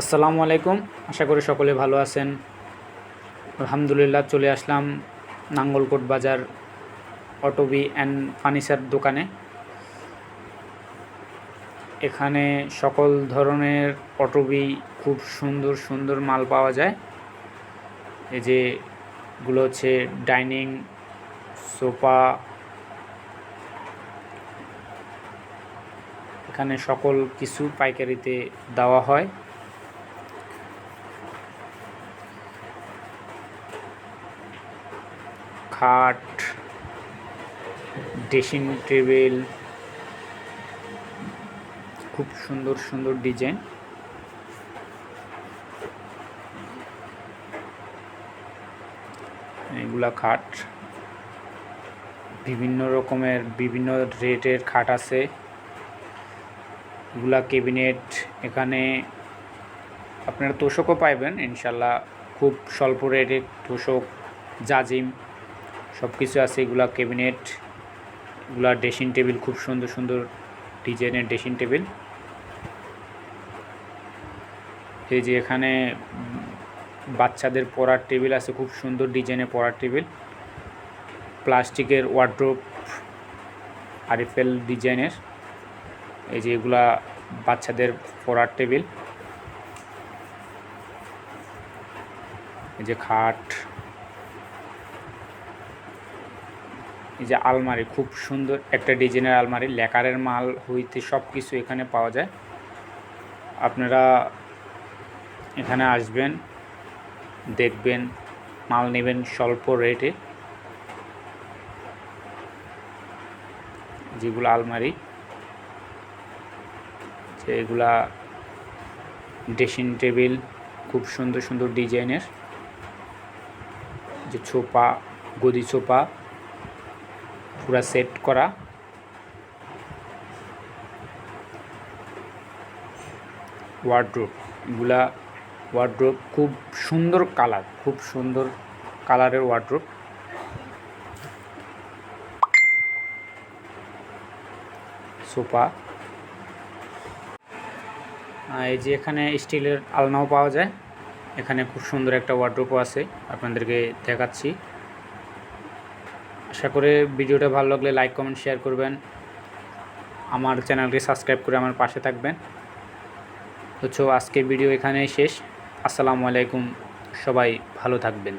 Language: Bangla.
আসসালামু আলাইকুম। আশা করি সকলে ভালো আছেন। আলহামদুলিল্লাহ চলে আসলাম নাঙ্গলকোট বাজার অটোবি অ্যান্ড ফার্নিচার দোকানে। এখানে সকল ধরনের অটোবি খুব সুন্দর সুন্দর মাল পাওয়া যায়। এই যে গুলো হচ্ছে ডাইনিং, সোফা। এখানে সকল কিছু পাইকারিতে দেওয়া হয়। খাট, ড্রেসিং টেবিল, খুব সুন্দর সুন্দর ডিজাইন। এগুলা খাট। বিভিন্ন রকমের, বিভিন্ন রেটের খাট আছে। এগুলা কেবিনেট এখানে আপনারা তোষকও পাইবেন, ইনশাল্লাহ। খুব স্বল্প রেটে তোষক, জাজিম। সব কিছু আছে, এগুলা ক্যাবিনেট এগুলা ড্রেসিং টেবিল খুব সুন্দর সুন্দর ডিজাইনের ড্রেসিং টেবিল এই যে এখানে বাচ্চাদের পড়ার টেবিল আছে, খুব সুন্দর ডিজাইনের পড়ার টেবিল প্লাস্টিকের ওয়ার্ড্রোপ আরিফেল ডিজাইনের। এই যে এগুলা বাচ্চাদের পড়ার টেবিল এই যে খাট এই যে আলমারি খুব সুন্দর একটা ডিজাইনের আলমারি, লেকারের মাল, হইতে সব কিছু এখানে পাওয়া যায়। আপনারা এখানে আসবেন, দেখবেন, মাল নেবেন স্বল্প রেটে। যেগুলো আলমারি এগুলা ড্রেসিং টেবিল, খুব সুন্দর সুন্দর ডিজাইনের। যে ছোপা, গদি ছোপা পুরা সেট করা। ওয়ার্ড্রোপ এগুলা ওয়ার্ড্রোপ খুব সুন্দর কালার খুব সুন্দর কালারের ওয়ার্ড্রোপ সোফা এই যে এখানে স্টিলের আলনাও পাওয়া যায়। এখানে খুব সুন্দর একটা ওয়ার্ড্রোপও আছে, আপনাদেরকে দেখাচ্ছি। আশা করে ভিডিওটা ভালো লাগলে লাইক কমেন্ট শেয়ার করবেন। আমার চ্যানেলটি সাবস্ক্রাইব করে আমার পাশে থাকবেন। হচ্ছে আজকের ভিডিও এখানেই শেষ। আসসালামু আলাইকুম। সবাই ভালো থাকবেন।